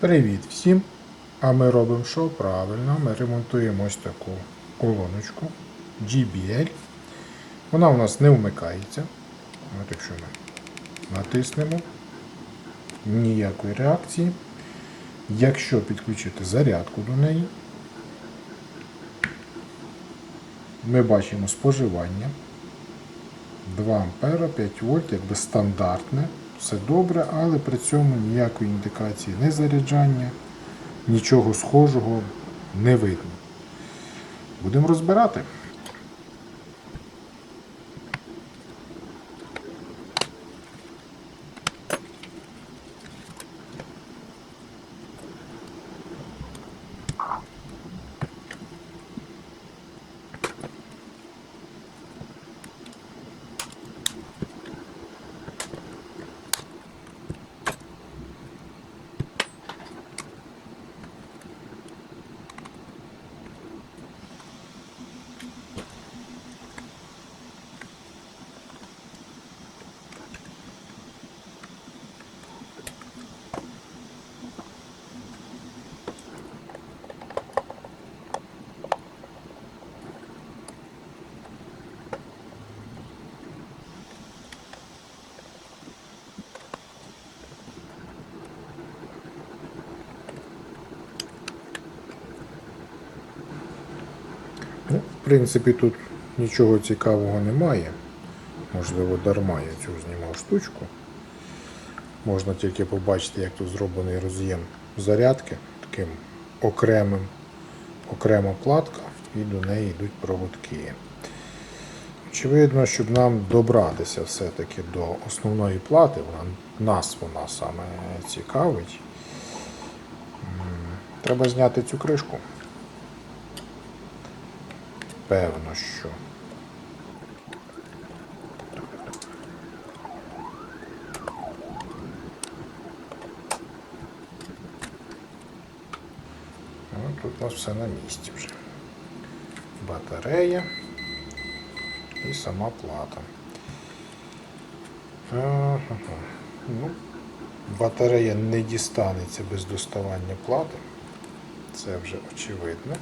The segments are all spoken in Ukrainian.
Привіт всім! А ми робимо що правильно? Ми ремонтуємо ось таку колоночку GBL. Вона у нас не вмикається. От якщо ми натиснемо, ніякої реакції. Якщо підключити зарядку до неї, ми бачимо споживання 2 ампера, 5 вольт, якби стандартне, все добре, але при цьому ніякої індикації не заряджання, нічого схожого не видно. Будемо розбирати. Ну, в принципі, тут нічого цікавого немає. Можливо, дарма я цю знімав штучку. Можна тільки побачити, як тут зроблений роз'єм зарядки таким окремим, окрема платка, і до неї йдуть проводки. Очевидно, щоб нам добратися все-таки до основної плати, вона, нас вона саме цікавить. Треба зняти цю кришку. Певно, що. Ну, тут у нас все на місці вже. Батарея і сама плата. Ну, батарея не дістанеться без доставання плати. Це вже очевидно.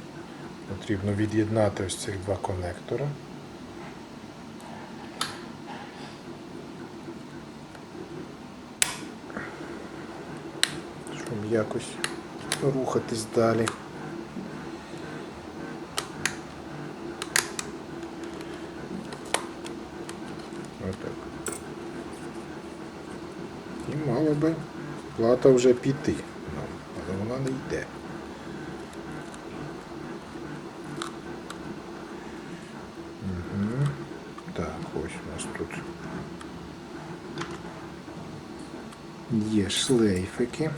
Потрібно від'єднати ось цих два конектора. Щоб якось рухатись далі. Отак. І мало би плата вже піти. нам, Але вона не йде. Мгм. Так, ось у нас тут є шлейфики.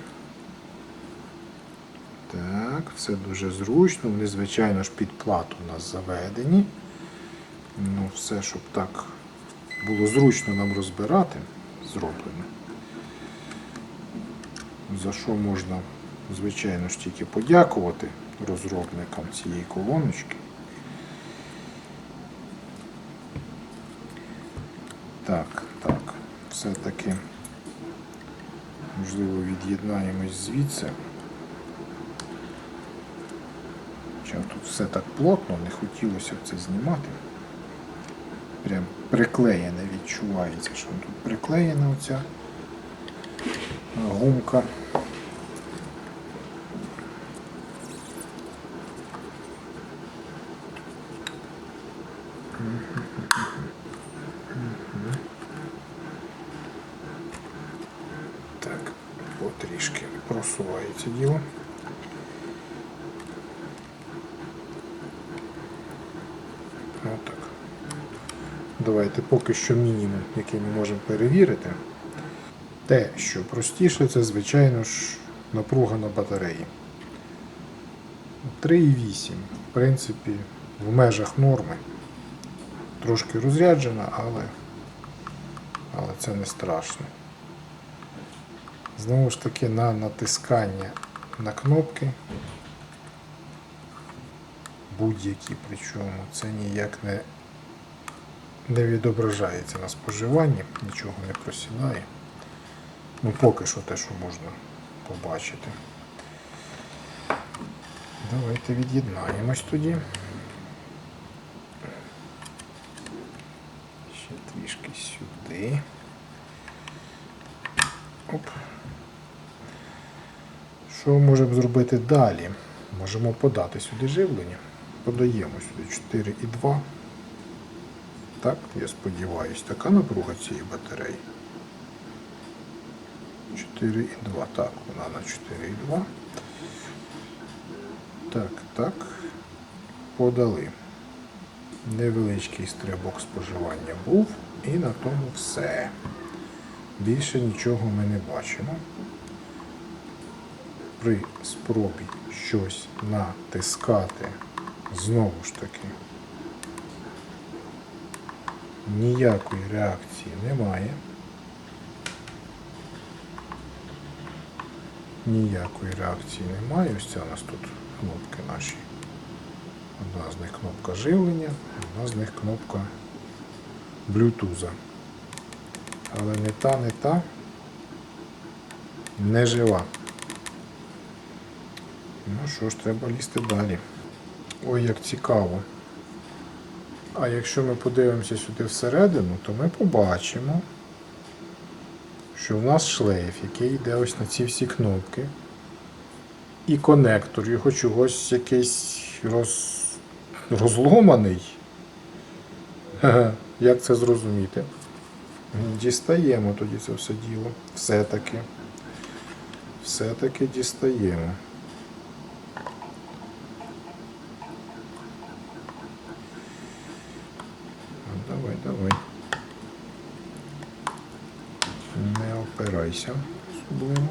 Так, все дуже зручно. Вони, звичайно ж, під плату у нас заведені. Ну, все, щоб так було зручно нам розбирати, зроблено. За що можна, звичайно ж, тільки подякувати розробникам цієї колоночки. Так, так, все-таки можливо від'єднаємось звідси. Чим тут все так плотно, не хотілося це знімати. Прям приклеєне відчувається, що тут приклеєна оця гумка. Так, потрішки просувається діло. Отак. Давайте поки що мінімум, який ми можемо перевірити. Те, що простіше, це, звичайно ж, напруга на батареї. 3,8. В принципі, в межах норми. Трошки розряджена, але, але це не страшно. Знову ж таки, на натискання на кнопки, будь-які, причому це ніяк не, не відображається на споживанні, нічого не просідає. Ну, поки що те, що можна побачити. Давайте від'єднаємось тоді. Ще трішки сюди. Оп. Що можемо зробити далі? Можемо подати сюди живлення. Подаємо сюди 4,2. Так, я сподіваюся, така напруга цієї батареї. 4,2. Так, вона на 4,2. Так, так. Подали. Невеличкий стрибок споживання був. І на тому все. Більше нічого ми не бачимо. При спробі щось натискати, знову ж таки, ніякої реакції немає. Ніякої реакції немає. Ось це у нас тут кнопки наші. Одна з них кнопка живлення, одна з них кнопка блютуза. Але не та, не та не жива. Ну що ж, треба лізти далі. Ой, як цікаво. А якщо ми подивимося сюди всередину, то ми побачимо, що в нас шлейф, який йде ось на ці всі кнопки. І конектор, його чогось якийсь роз... розломаний. Як це зрозуміти? Дістаємо тоді це все діло. Все-таки. Все-таки дістаємо. Ну, Давай, давай. Не опирайся особливо.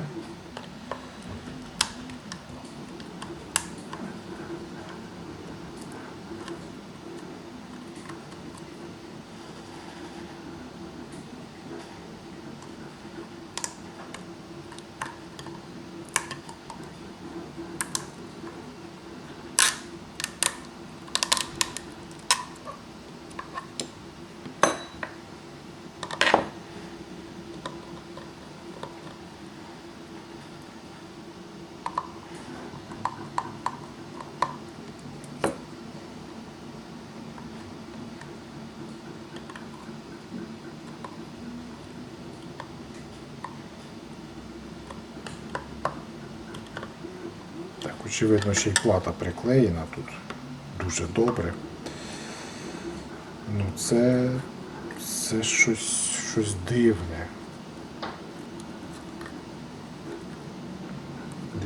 Так, очевидно, ще й плата приклеєна тут. Дуже добре. Ну, це, це щось, щось дивне.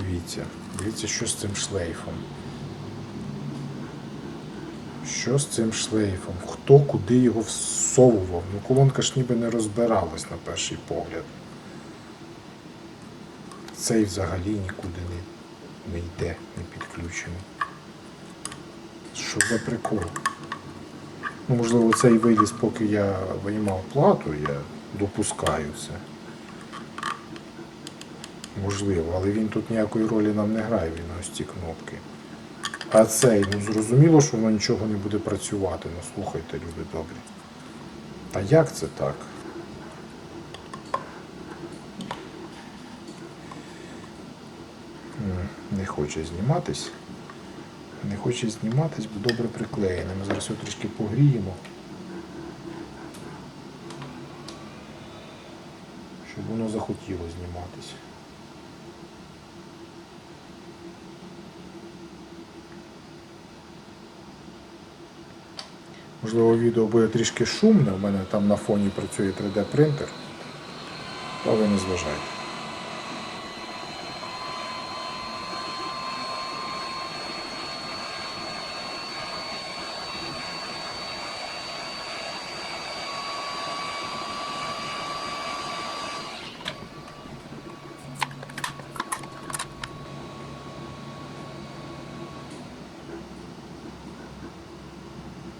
Дивіться, дивіться, що з цим шлейфом. Що з цим шлейфом? Хто куди його всовував? Ну, колонка ж ніби не розбиралась на перший погляд. Цей взагалі нікуди не, не йде, не підключений. Що за прикол? Ну, можливо, цей виліз, поки я виймав плату, я допускаю це. Можливо, але він тут ніякої ролі нам не грає, він ось ці кнопки. А цей, ну зрозуміло, що воно нічого не буде працювати. Ну слухайте, люди добрі. Та як це так? М, Не хоче зніматись. Не хоче зніматись, бо добре приклеєне. Ми зараз його трішки погріємо. Щоб воно захотіло зніматись. Можливо, відео буде трішки шумне, у мене там на фоні працює 3D принтер, то ви не зважайте.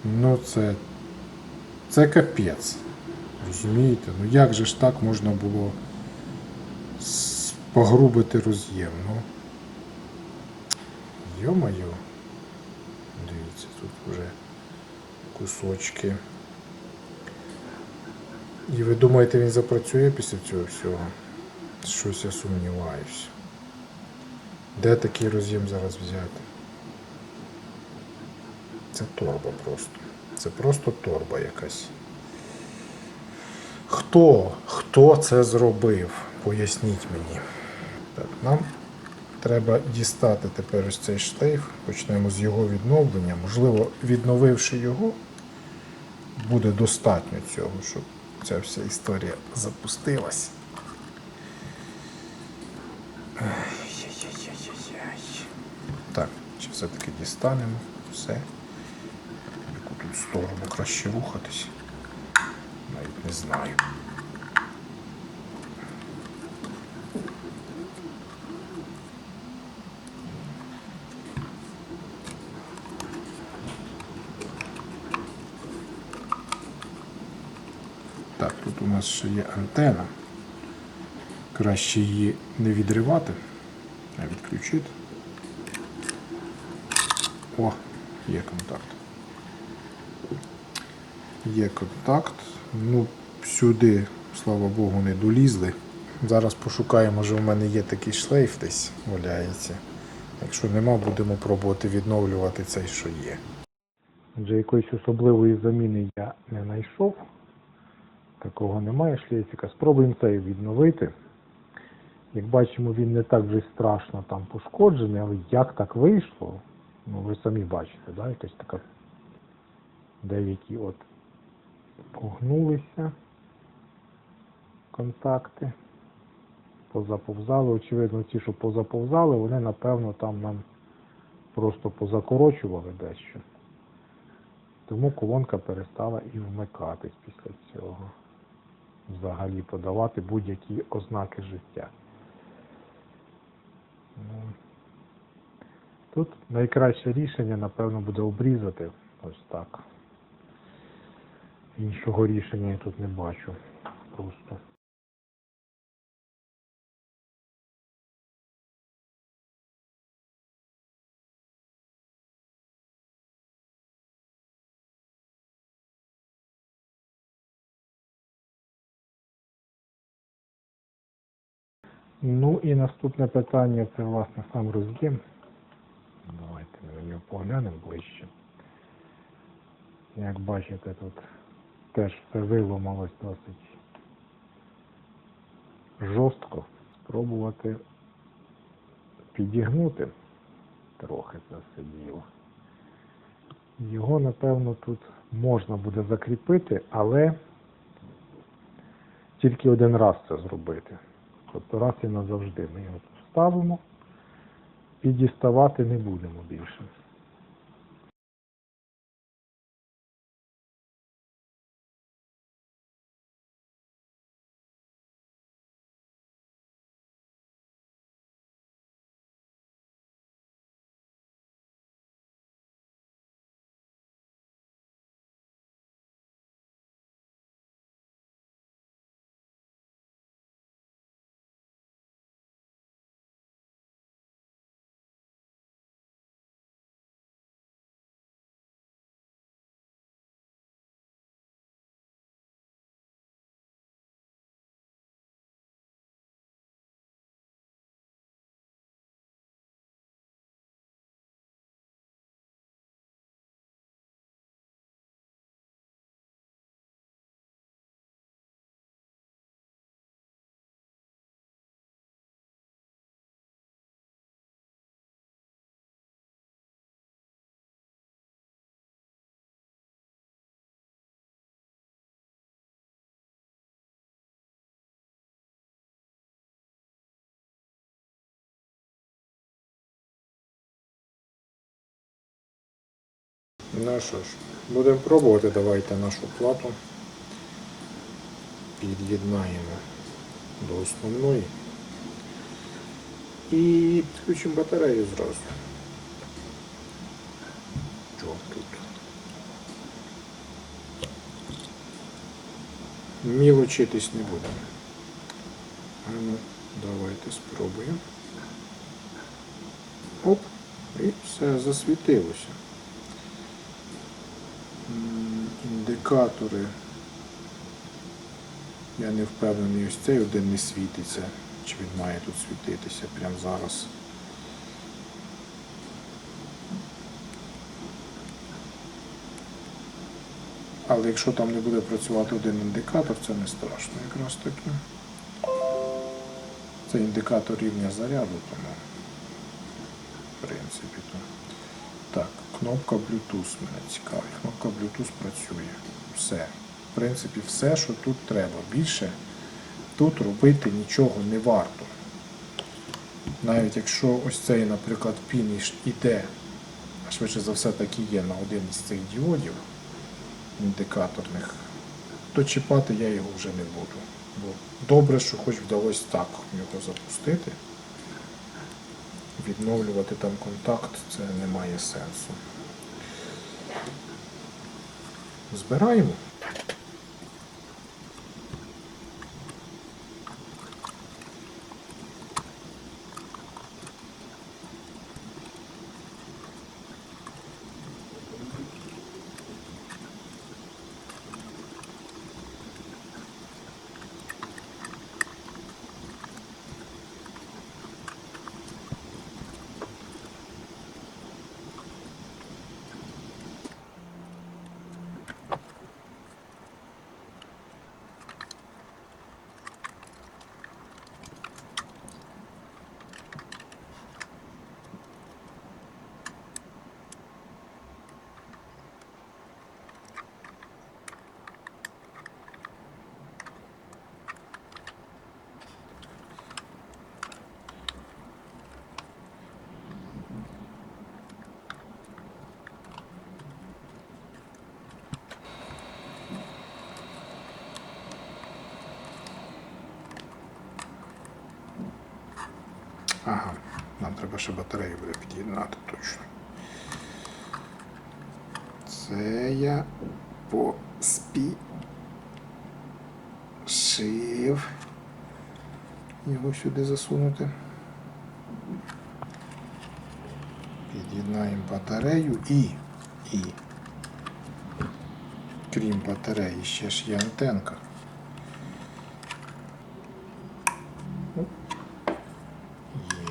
Ну це. Це капець. Розумієте? Ну як же ж так можна було погрубити роз'єм? Ну. Йо-моє. Дивіться, тут вже кусочки. І ви думаєте, він запрацює після цього всього? Щось я сумніваюся. Де такий роз'єм зараз взяти? Це торба просто. Це просто торба якась. Хто? Хто це зробив? Поясніть мені. Так, нам треба дістати тепер ось цей шлейф. Почнемо з його відновлення. Можливо, відновивши його, буде достатньо цього, щоб ця вся історія запустилась. Так, чи все-таки дістанемо все. Тут сторону краще рухатись? Навіть не знаю. Так, тут у нас ще є антена. Краще її не відривати, а відключити. О, є контакт. Є контакт. Ну, сюди, слава Богу, не долізли. Зараз пошукаємо, може в мене є такий шлейф десь валяється. Якщо нема, будемо пробувати відновлювати цей, що є. Отже, якоїсь особливої заміни я не знайшов. Такого немає шлейфіка. Спробуємо цей відновити. Як бачимо, він не так вже страшно там пошкоджений, але як так вийшло, ну ви самі бачите, да? якась така деякі от погнулися контакти, позаповзали. Очевидно, ті, що позаповзали, вони, напевно, там нам просто позакорочували дещо. Тому колонка перестала і вмикатись після цього. Взагалі подавати будь-які ознаки життя. Ну, Тут найкраще рішення, напевно, буде обрізати ось так. Іншого рішення я тут не бачу. Просто. Ну і наступне питання це власне сам роз'єм. Давайте на нього поглянемо ближче. Як бачите, тут теж все виломалось досить жорстко. Спробувати підігнути трохи це все діло. Його, напевно, тут можна буде закріпити, але тільки один раз це зробити. Тобто раз і назавжди ми його ставимо і діставати не будемо більше. Ну що ж, будемо пробувати. Давайте нашу плату під'єднаємо до основної і підключимо батарею зразу. Що тут? Мілочитись не будемо. А ну, давайте спробуємо. Оп, і все засвітилося. Індикатори. Я не впевнений, ось цей один не світиться. Чи він має тут світитися прямо зараз. Але якщо там не буде працювати один індикатор, це не страшно якраз таки. Це індикатор рівня заряду, тому в принципі то. Так, кнопка Bluetooth мене цікавить. Кнопка Bluetooth працює. Все. В принципі, все, що тут треба. Більше тут робити нічого не варто. Навіть якщо ось цей, наприклад, пініш іде, а швидше за все так і є на один із цих діодів індикаторних, то чіпати я його вже не буду. Бо добре, що хоч вдалося так його запустити. Відновлювати там контакт це не має сенсу. Збираємо. Ага, нам треба ще батарею буде під'єднати точно. Це я поспішив його сюди засунути. Під'єднаємо батарею і, і крім батареї ще ж є антенка.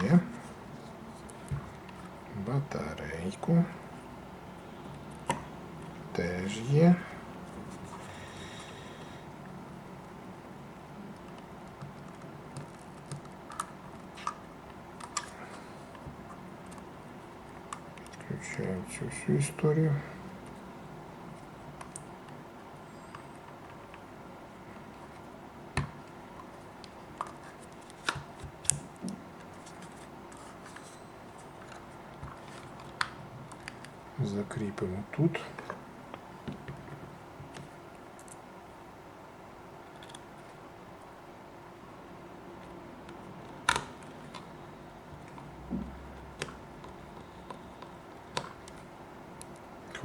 Є. Батарейку. Теж є. Підключаємо цю всю історію. Закріпимо тут.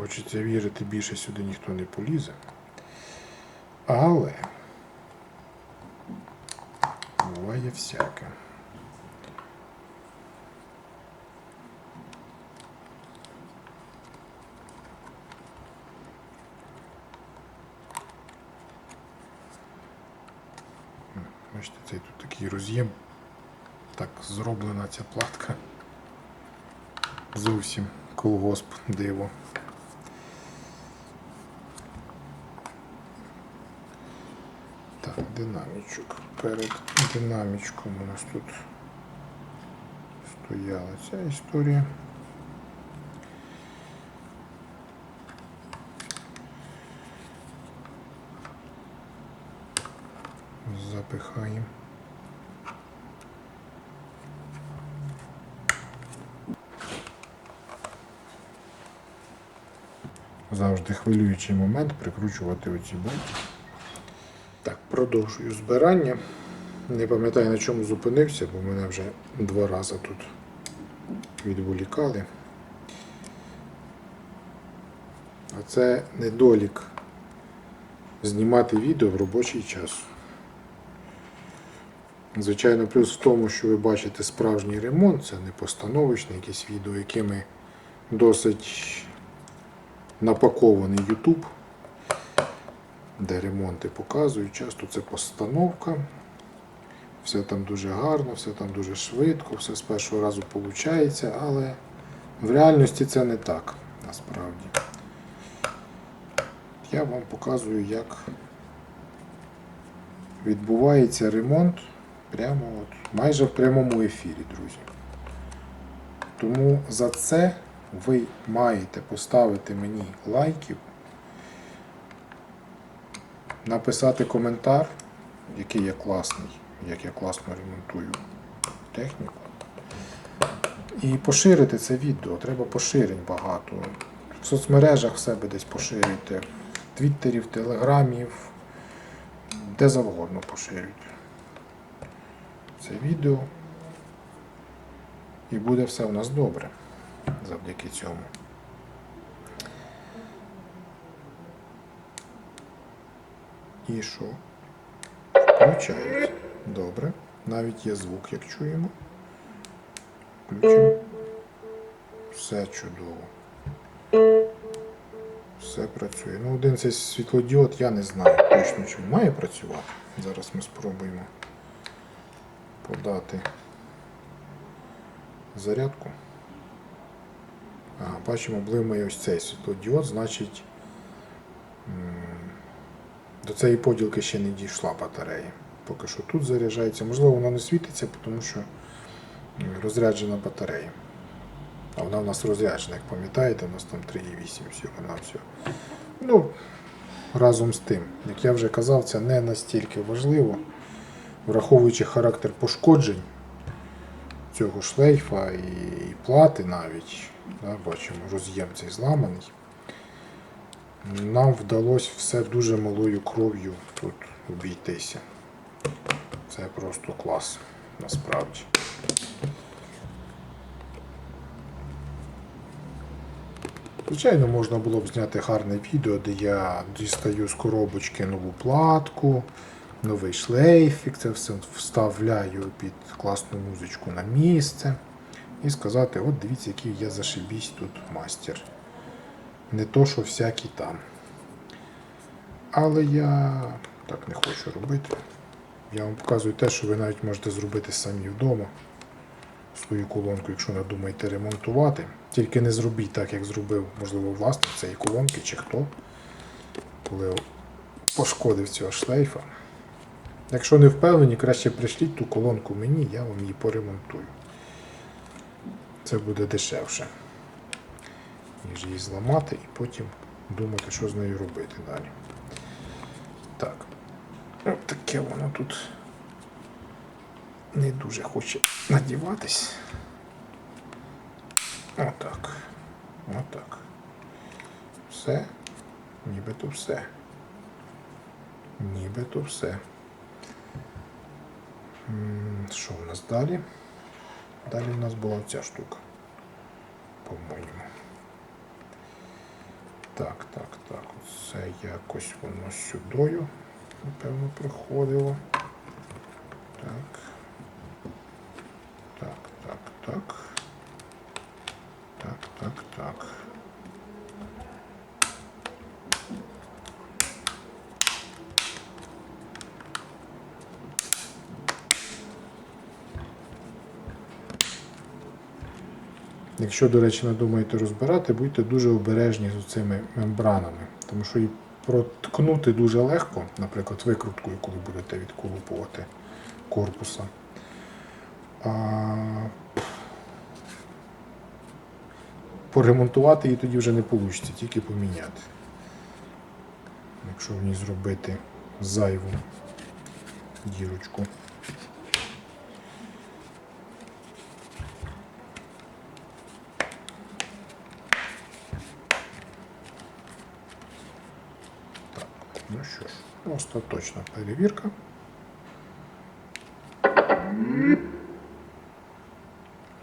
Хочеться вірити, більше сюди ніхто не полізе. Але буває всяке. Бачите, цей тут такий роз'єм. Так зроблена ця платка. Зовсім колгосп диво. Так, динамічок. Перед динамічком у нас тут стояла ця історія. Запихаємо. Завжди хвилюючий момент прикручувати оці болти. Так, продовжую збирання. Не пам'ятаю на чому зупинився, бо мене вже два рази тут відволікали. А це недолік знімати відео в робочий час. Звичайно, плюс в тому, що ви бачите справжній ремонт, це не постановочне якесь відео, якими досить напакований YouTube, де ремонти показують. Часто це постановка. Все там дуже гарно, все там дуже швидко, все з першого разу виходить, але в реальності це не так насправді. я вам показую, як відбувається ремонт прямо от, майже в прямому ефірі, друзі. Тому за це ви маєте поставити мені лайків, написати коментар, який я класний, як я класно ремонтую техніку. І поширити це відео. Треба поширень багато. В соцмережах в себе десь поширюйте. В Твіттері, в Телеграмі, в- де завгодно поширюйте. Це відео. І буде все у нас добре завдяки цьому. І що? Включається. Добре. Навіть є звук, як чуємо. Включимо. Все чудово. Все працює. Ну, один цей світлодіод я не знаю точно, чи має працювати. Зараз ми спробуємо подати зарядку. Ага, бачимо, блимає ось цей світлодіод, значить до цієї поділки ще не дійшла батарея. Поки що тут заряджається. Можливо, вона не світиться, тому що розряджена батарея. А вона в нас розряджена, як пам'ятаєте, у нас там 3,8 всього на все. Ну, разом з тим, як я вже казав, це не настільки важливо, враховуючи характер пошкоджень цього шлейфа і плати навіть. Да, бачимо, роз'єм цей зламаний. Нам вдалося все дуже малою кров'ю тут обійтися. Це просто клас, насправді. Звичайно, можна було б зняти гарне відео, де я дістаю з коробочки нову платку, новий шлейфік, це все вставляю під класну музичку на місце. І сказати, от дивіться, який я зашибісь тут мастер. Не то, що всякі там. Але я так не хочу робити. Я вам показую те, що ви навіть можете зробити самі вдома свою колонку, якщо надумаєте ремонтувати. Тільки не зробіть так, як зробив, можливо, власник цієї колонки чи хто, коли пошкодив цього шлейфа. Якщо не впевнені, краще пришліть ту колонку мені, я вам її поремонтую. Це буде дешевше, ніж її зламати і потім думати, що з нею робити далі. Так. От таке воно тут не дуже хоче надіватись. Отак. Отак. Все. Нібито все. Нібито все. Що в нас далі? Далі в нас була ця штука. По-моєму. Так, так, так. Це якось воно сюдою, напевно, приходило. Так. Так, так, так. Так, так, так. Якщо, до речі, надумаєте розбирати, будьте дуже обережні з цими мембранами, тому що і проткнути дуже легко, наприклад, викруткою, коли будете відколупувати корпуса. А поремонтувати її тоді вже не вийде, тільки поміняти. Якщо в ній зробити зайву дірочку. Так, ну що ж, остаточна перевірка.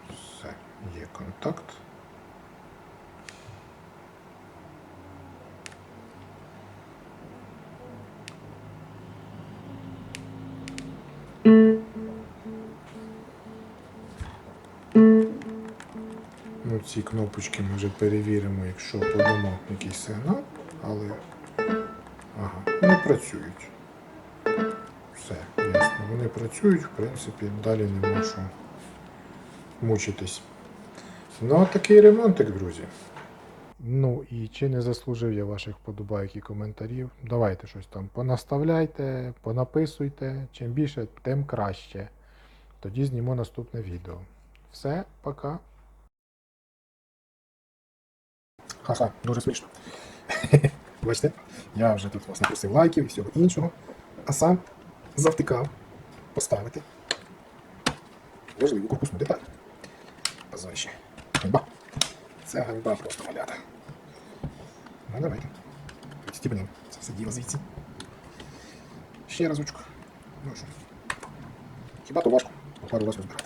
Все, є контакт. Ну, ці кнопочки ми вже перевіримо, якщо подамо якийсь сигнал, але працюють. Все, ясно. Вони працюють, в принципі, далі нема що мучитись. Ну, такий ремонтик, друзі. Ну і чи не заслужив я ваших подобайок і коментарів? Давайте щось там понаставляйте, понаписуйте. Чим більше, тим краще. Тоді зніму наступне відео. Все, пока. Ха-ха, дуже смішно. Бачите, я вже тут вас написав лайків і всього іншого, а сам завтикав поставити важливу корпусну деталь. Позорище. Ганьба. Це ганьба просто малята. Ну давайте. Відстібнемо це все діло звідси. Ще разочок. Ну що. Хіба то важко пару раз розбирати.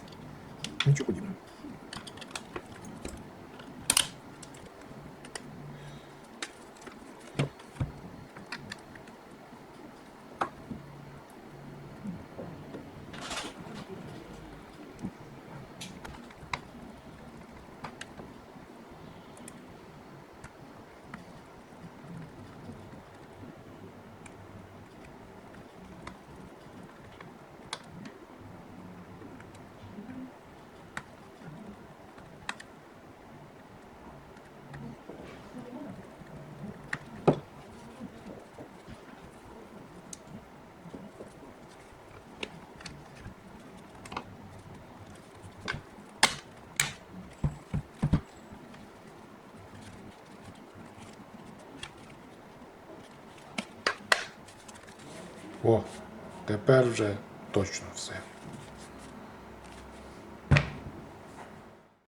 Нічого подібного. О, тепер вже точно все.